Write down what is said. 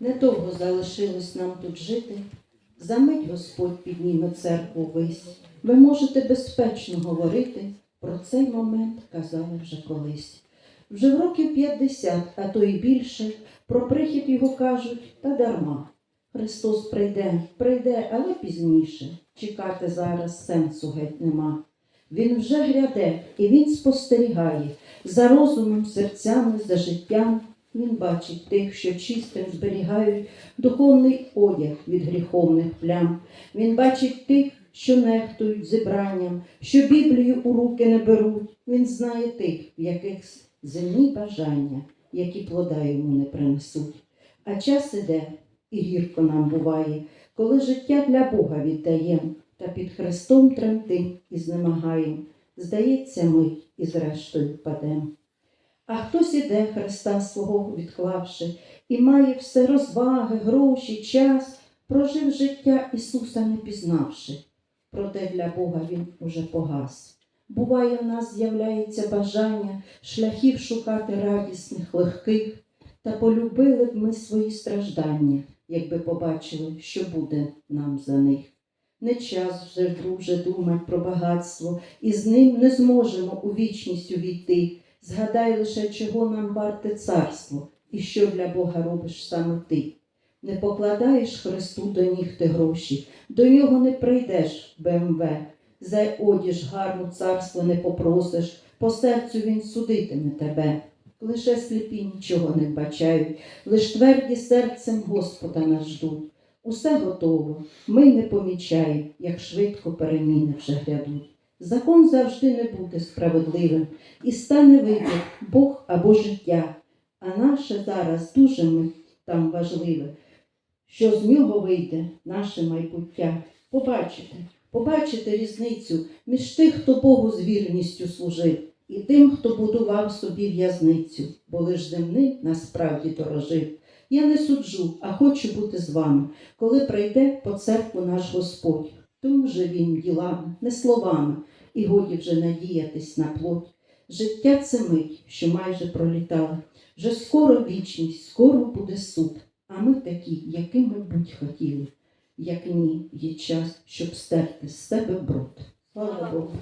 Недовго залишилось нам тут жити. Замить Господь підніме церкву вись. Ви можете безпечно говорити. Про цей момент казали вже колись. Вже в років 50, а то й більше, про прихід його кажуть та дарма. Христос прийде, прийде, але пізніше. Чекати зараз сенсу геть нема. Він вже гряде і він спостерігає за розумом, серцями, за життям. Він бачить тих, що чистим зберігають духовний одяг від гріховних плям. Він бачить тих, що нехтують зібранням, що Біблію у руки не беруть. Він знає тих, в яких земні бажання, які плода йому не принесуть. А час іде, і гірко нам буває, коли життя для Бога віддаєм, та під Христом тремтим і знемагаєм. Здається, ми і зрештою впадем. А хтось іде Христа свого відклавши, і має все розваги, гроші, час, прожив життя Ісуса не пізнавши. Проте для Бога Він уже погас. Буває, в нас з'являється бажання шляхів шукати радісних, легких, та полюбили б ми свої страждання, якби побачили, що буде нам за них. Не час вже, друже, думать про багатство, і з ним не зможемо у вічність увійти. Згадай лише, чого нам варте царство, і що для Бога робиш саме ти. Не покладаєш Христу до ніг ти гроші, до нього не прийдеш БМВ, за одіж гарну царство не попросиш, по серцю він судитиме тебе. Лише сліпі нічого не вбачають, лиш тверді серцем Господа нас ждуть. Усе готово, ми не помічаємо, як швидко переміни вже грядуть. Закон завжди не буде справедливим, і стане вибір Бог або життя. А наше зараз дуже ми там важливе, що з нього вийде наше майбуття. Побачите, побачите різницю між тих, хто Богу з вірністю служив, і тим, хто будував собі в'язницю, бо лиш земним насправді дорожив. Я не суджу, а хочу бути з вами, коли прийде по церкву наш Господь. Тому же він ділами, не словами, і годі вже надіятись на плоть. Життя це мить, що майже пролітала. Вже скоро вічність, скоро буде суд. А ми такі, якими будь хотіли. Як ні, є час, щоб стерти з себе бруд. Слава Богу.